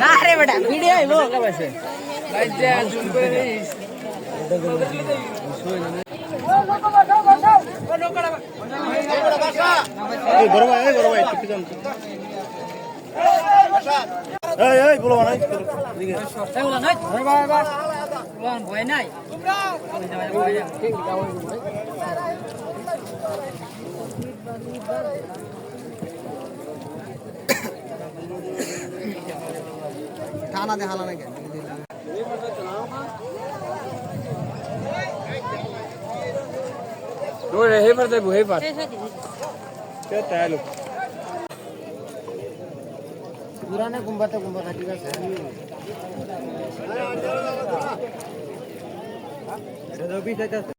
না রে বেটা ভিডিও আইবো এই বড় ভাই বড় ভাই একটু পিছন এই এই বলো না ভয় নাই থানা দেখালা নাকি? পুরানে কুম্বাতে কুম্বাতে ঠিক আছে রবি চাইতে